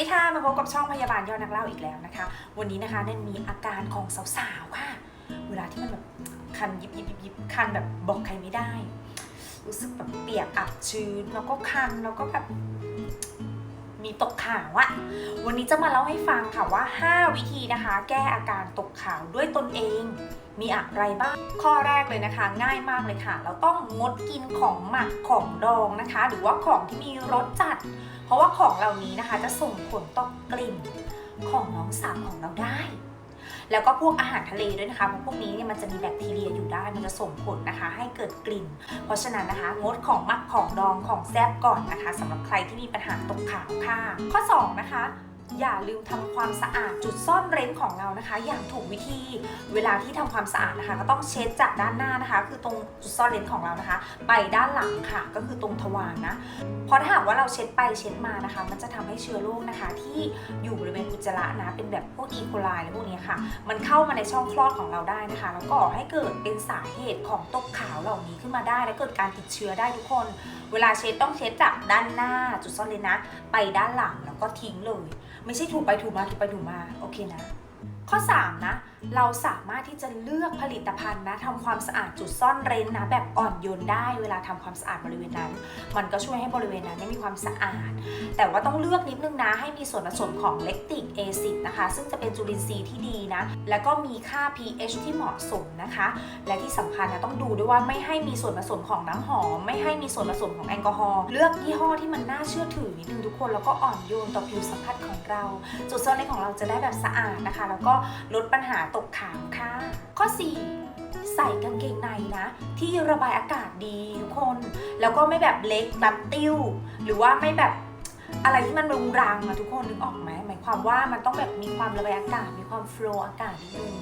ดีค่ะ มาพบกับช่องพยาบาลยอดนักเล่าอีกแล้วนะคะ วันนี้นะคะเนนมีอาการของสาวๆค่ะ เวลาที่มันแบบคันยิบยิบยิบยิบคันแบบบอกใครไม่ได้ รู้สึกแบบเปียกอับชื้นแล้วก็คันแล้วก็แบบมีตกขาวอะวันนี้จะมาเล่าให้ฟังค่ะว่า 5 วิธีนะคะ แก้อาการตกขาวด้วยตนเอง มีอะไรบ้าง ข้อแรกเลยนะคะ ง่ายมากเลยค่ะ เราต้องงดกินของหมักของดองนะคะ หรือว่าของที่มีรสจัด เพราะว่าของเหล่านี้นะคะจะส่งผลต่อกลิ่นของน้องสาวของเราได้ แล้วก็พวกอาหารทะเลด้วยนะคะเพราะพวกนี้เนี่ยมันจะมีแบคทีเรียอยู่ได้ มันจะส่งผลนะคะ ให้เกิดกลิ่น เพราะฉะนั้นนะคะ งดของหมักของดองของแซบก่อนนะคะสำหรับใครที่มีปัญหาตกขาวค่ะ ข้อ 2 นะคะ อย่าลืมทำความสะอาดจุดซ่อนเร้นของเรานะคะ อย่างถูกวิธี เวลาที่ทำความสะอาดนะคะ ก็ต้องเช็ดจากด้านหน้านะคะ คือตรงจุดซ่อนเร้นของเรานะคะ ไปด้านหลังค่ะ ก็คือตรงทวารนะเพราะถ้าหากว่าเราเช็ดไปเช็ดมานะคะ มันจะทำให้เชื้อโรคนะคะ ที่อยู่บริเวณอุจจาระนะ เป็นแบบพวกอีโคไลอะไรพวกนี้ค่ะ มันเข้ามาในช่องคลอดของเราได้นะคะ แล้วก็ให้เกิดเป็นสาเหตุของตกขาวเหล่านี้ขึ้นมาได้ และเกิดการติดเชื้อได้ทุกคน เวลาเช็ดต้องเช็ดจากด้านหน้าจุดซ่อนเลนนะ ไปด้านหลังแล้วก็ทิ้งเลย ไม่ใช่ถูไปถูมาถูไปถูมาโอเคนะ ข้อ 3 นะ เราสามารถที่จะเลือกผลิตภัณฑ์นะทำความสะอาดจุดซ่อนเร้นนะแบบอ่อนโยนได้เวลาทำความสะอาดบริเวณนั้น มันก็ช่วยให้บริเวณนั้นเนี่ยมีความสะอาด แต่ว่าต้องเลือกนิดนึงนะให้มีส่วนผสมของเลคติกแอซิดนะคะ ซึ่งจะเป็นจุลินทรีย์ที่ดีนะ แล้วก็มีค่า pH ที่เหมาะสมนะคะ และที่สำคัญนะต้องดูด้วยว่าไม่ให้มีส่วนผสมของน้ำหอม ไม่ให้มีส่วนผสมของแอลกอฮอล์เลือกยี่ห้อที่มันน่าเชื่อถือนิดนึงทุกคนแล้วก็อ่อนโยนต่อผิวสัมผัสของเรา จุดซ่อนเร้นของเราจะได้แบบสะอาดนะคะ แล้วก็ลดปัญหาตกขาวค่ะ ข้อ 4 ใส่กางเกงในนะ ที่ระบายอากาศดีทุกคน แล้วก็ไม่แบบเล็กแบบติ้ว หรือว่าไม่แบบอะไรที่มันรุงรังอะทุกคนนึกออกไหม ความว่ามันต้องแบบมีความระบายอากาศ มีความโฟล์อากาศนิดนึง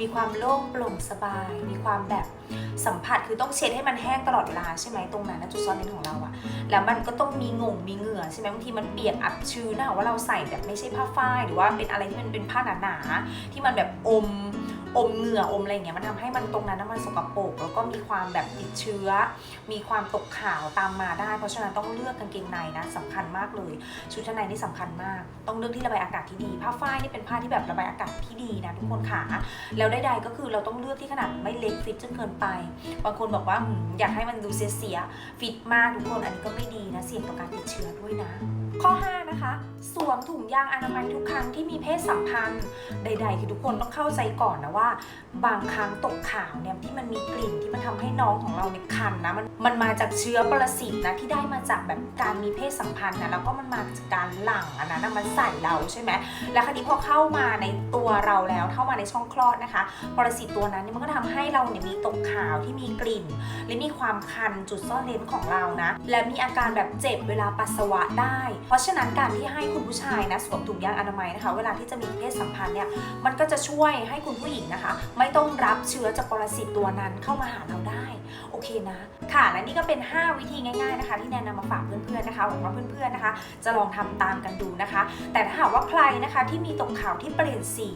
มีความโล่งโปร่งสบาย มีความแบบสัมผัสคือต้องเช็ดให้มันแห้งตลอดเวลาใช่ไหมตรงนั้นนะจุดซ่อนเร้นของเราอะแล้วมันก็ต้องมีงงมีเหงื่อใช่ไหมบางทีมันเปียกอับชื้นนะว่าเราใส่แบบไม่ใช่ผ้าฝ้ายหรือว่าเป็นอะไรที่มันเป็นผ้าหนาๆที่มันแบบอม อมเหงื่ออมอะไรเงี้ยมันทำให้มันตรงนั้นนะมันสกปรกแล้วก็มีความแบบติดเชื้อ มีความตกขาวตามมาได้ เพราะฉะนั้นต้องเลือกกางเกงในนะสำคัญมากเลย ชุดชั้นในนี่สำคัญมาก ต้องเลือกที่ระบายอากาศที่ดี ผ้าฝ้ายนี่เป็นผ้าที่แบบระบายอากาศที่ดีนะทุกคนค่ะแล้วใดๆก็คือเราต้องเลือกที่ขนาดไม่เล็กฟิตจนเกินไป บางคนบอกว่าอยากให้มันดูเสียๆฟิตมากทุกคนอันนี้ก็ไม่ดีนะเสี่ยงต่อการติดเชื้อด้วยนะ ข้อ 5 นะคะ สวมถุงยางอนามัยทุกครั้งที่มีเพศสัมพันธ์ ใด ๆ คือทุกคนต้องเข้าใจก่อนนะว่า บางครั้งตกขาวเนี่ยที่มันมีกลิ่นที่มันทำให้น้องของเราเนี่ยคันนะมัน มันมาจากเชื้อปรสิตนะที่ได้มาจากแบบการมีเพศสัมพันธ์นะแล้วก็มันมาจากการหลั่งอันนั้นนะมันใส่เราใช่ไหมแล้วคราวนี้พอเข้ามาในตัวเราแล้วเข้ามาในช่องคลอดนะคะ ปรสิตตัวนั้นเนี่ยมันก็ทำให้เราเนี่ยมีตกขาวที่มีกลิ่น และมีความคันจุดซ่อนเลนของเรานะ และมีอาการแบบเจ็บเวลาปัสสาวะได้ เพราะฉะนั้นการที่ให้คุณผู้ชายนะสวมถุงยางอนามัยนะคะ เวลาที่จะมีเพศสัมพันธ์เนี่ยมันก็จะช่วยให้คุณผู้หญิงนะคะ ไม่ต้องรับเชื้อจากปรสิตตัวนั้นเข้ามาหาเราได้ โอเคนะค่ะและนี่ก็เป็น 5 วิธีง่ายๆนะคะ ที่แนะนำมาฝากเพื่อนๆนะคะหวังว่าเพื่อนๆนะคะ จะลองทำตามกันดูนะคะ แต่ถ้าหากว่าใครนะคะที่มีตกขาวที่เปลี่ยนสี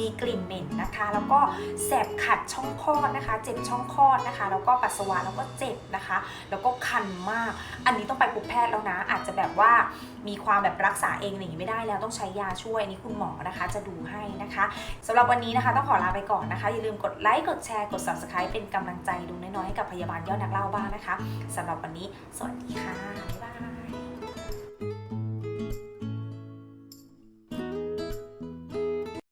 มีกลิ่นเหม็นนะคะ แล้วก็แสบขัดช่องคลอดนะคะ เจ็บช่องคลอดนะคะ แล้วก็ปัสสาวะแล้วก็เจ็บนะคะ แล้วก็คันมาก อันนี้ต้องไปพบแพทย์แล้วนะ อาจจะแบบว่ามีความแบบรักษาเองอะไรอย่างนี้ไม่ได้แล้วต้องใช้ยาช่วยอันนี้คุณหมอนะคะ จะดูให้นะคะสำหรับวันนี้นะคะ ต้องขอลาไปก่อนนะคะอย่าลืมกดไลค์กดแชร์กด subscribe เป็นกำลังใจดูน้อยๆให้กับพยาบาลยอดนักเล่าบ้างนะคะสำหรับวันนี้ สวัสดีค่ะ บ๊ายบาย